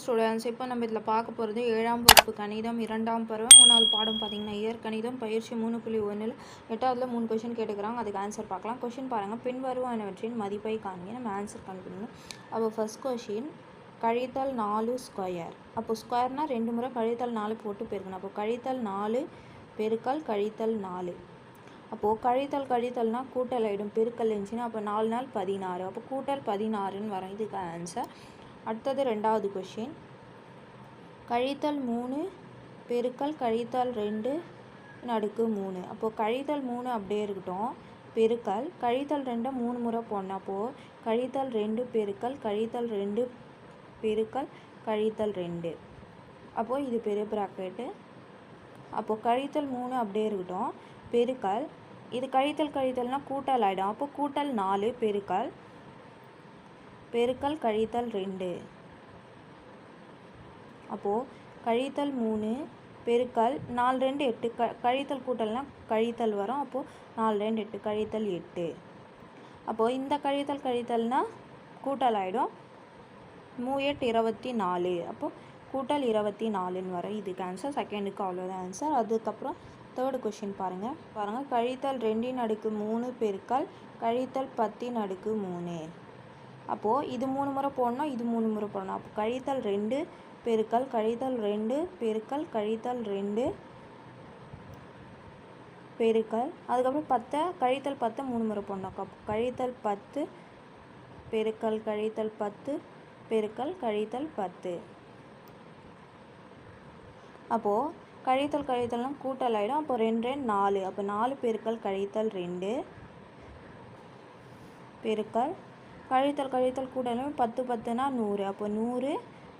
Students இப்போ நம்ம இதில் பார்க்க போகிறது ஏழாம் வகுப்பு கணிதம் இரண்டாம் பருவம் மூணாவது பாடம் பார்த்தீங்கன்னா இயற்கணிதம் பயிற்சி மூணு புள்ளி ஒன்றில் எட்டாவதுல மூணு கொஷின் கேட்டுக்கிறாங்க. அதுக்கு ஆன்சர் பார்க்கலாம். கொஷின் பாருங்கள் பின்வருவனவற்றின் மதிப்பை காண்க. நம்ம ஆன்சர் கண்டுபிடிக்கணும் அப்போ ஃபர்ஸ்ட் கொஷின் கழித்தல் நாலு ஸ்கொயர் அப்போ ஸ்கொயர்னால் ரெண்டு முறை கழித்தல் நாலு போட்டு பெருக்கணும். அப்போ கழித்தல் நாலு பெருக்கல் கழித்தல் நாலு. அப்போது கழித்தல் கழித்தல்னால் கூட்டல் ஆகிடும் பெருக்கல் இருந்துச்சுன்னா அப்போ நாலு நாள் பதினாறு. அப்போ கூட்டல் பதினாறுன்னு வரும். இதுக்கு ஆன்சர் அடுத்தது ரெண்டாவது கொஷின் கழித்தல் மூணு பெருக்கல் கழித்தல் ரெண்டு நடுக்கு மூணு. அப்போது கழித்தல் மூணு அப்படியே இருக்கட்டும். பெருக்கல் கழித்தல் ரெண்டை மூணு முறை போடணும். அப்போது கழித்தல் ரெண்டு பெருக்கல் கழித்தல் ரெண்டு பெருக்கல் கழித்தல் ரெண்டு. அப்போது இது பெரிய ப்ராக்கெட்டு அப்போது கழித்தல் மூணு அப்படியே இருக்கட்டும். பெருக்கல் இது கழித்தல் கழித்தல்னால் கூட்டல் ஆகிடும் அப்போ கூட்டல் நாலு பெருக்கல் பெருக்கல் கழித்தல் ரெண்டு. அப்போது கழித்தல் மூணு பெருக்கல் நாலு ரெண்டு எட்டு. க கழித்தல் கூட்டல்னால் கழித்தல் வரும். அப்போது நாலு ரெண்டு எட்டு கழித்தல் எட்டு. அப்போது இந்த கழித்தல் கழித்தல்னால் கூட்டல் ஆகிடும் மூ எட்டு இருபத்தி நாலு. அப்போது கூட்டல் இருபத்தி நாலுன்னு வரும். இதுக்கு ஆன்சர் செகண்டுக்கு அவ்வளோதான் ஆன்சர் அதுக்கப்புறம் தேர்டு கொஷின் பாருங்கள் பாருங்கள் கழித்தல் ரெண்டின் அடுக்கு மூணு பெருக்கல் கழித்தல் பத்தின் அடுக்கு மூணு. அப்போது இது மூணு முறை போடணும் இது மூணு முறை போடணும். அப்போ கழித்தல் ரெண்டு பெருக்கல் கழித்தல் ரெண்டு பெருக்கல் கழித்தல் ரெண்டு பெருக்கல். அதுக்கப்புறம் பத்தை கழித்தல் பத்தை மூணு முறை போடணும். அப்போ கழித்தல் பத்து பெருக்கல் கழித்தல் பத்து பெருக்கல் கழித்தல் பத்து. அப்போது கழித்தல் கழித்தல்னால் கூட்டல் ஆகிடும் அப்போ ரெண்டு ரெண்டு நாலு. அப்போ நாலு பெருக்கல் கழித்தல் ரெண்டு பெருக்கல் கழித்தல் கழித்தல் கூடலும் பத்து பத்துனா நூறு. அப்போ நூறு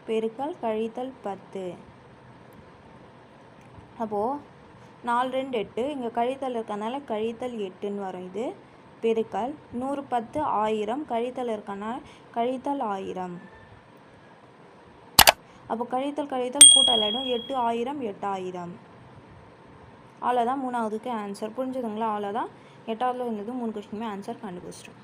பெருக்கல் கழித்தல் பத்து. அப்போது நாலு ரெண்டு எட்டு. இங்கே கழித்தல் இருக்கனால கழித்தல் எட்டுன்னு வரும் இது. பெருக்கல் நூறு பத்து ஆயிரம். கழித்தல் இருக்கனால கழித்தல் ஆயிரம். அப்போ கழித்தல் கழித்தல் கூட்டல் ஆகிடும் எட்டு ஆயிரம் எட்டாயிரம் அவ்வளோதான் மூணாவதுக்கு ஆன்சர் புரிஞ்சுதுங்களா? அவ்வளோதான் எட்டாவதுல இருந்தது மூணு கொஸ்டினுமே ஆன்சர் கண்டுபிடிச்சிட்டோம்.